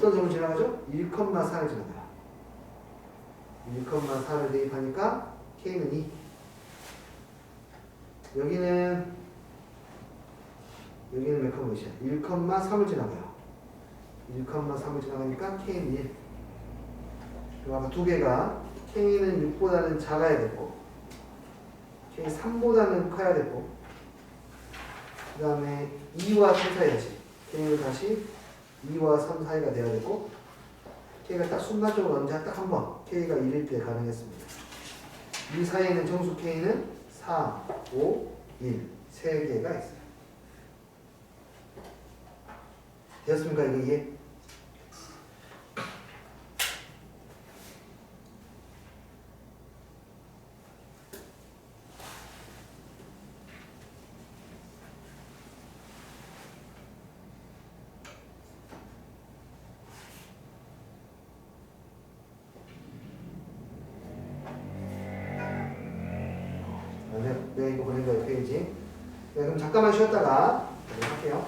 어떤 점을 지나가죠? 1,4를 지나가요. 1,4를 대입하니까 K는 2. 여기는 여기는 몇 컴마 몇이야? 1,3을 지나가요. 1,3을 지나가니까 K는 1. 그리고 아까 두 개가 K는 6보다는 작아야 되고 K 3보다는 커야 되고 그 다음에 2와 3 사이야지 K는 다시 2와 3 사이가 돼야 되고 K가 딱 순간적으로 언제 딱 한 번 K가 1일 때 가능했습니다. 이 사이에 있는 정수 K는 4, 5, 1세 개가 있어요. 되었습니까? 이거 이해? 아, 내가, 내가 이거 보낸 거예요 페이지. 네, 그럼 잠깐만 쉬었다가 할게요.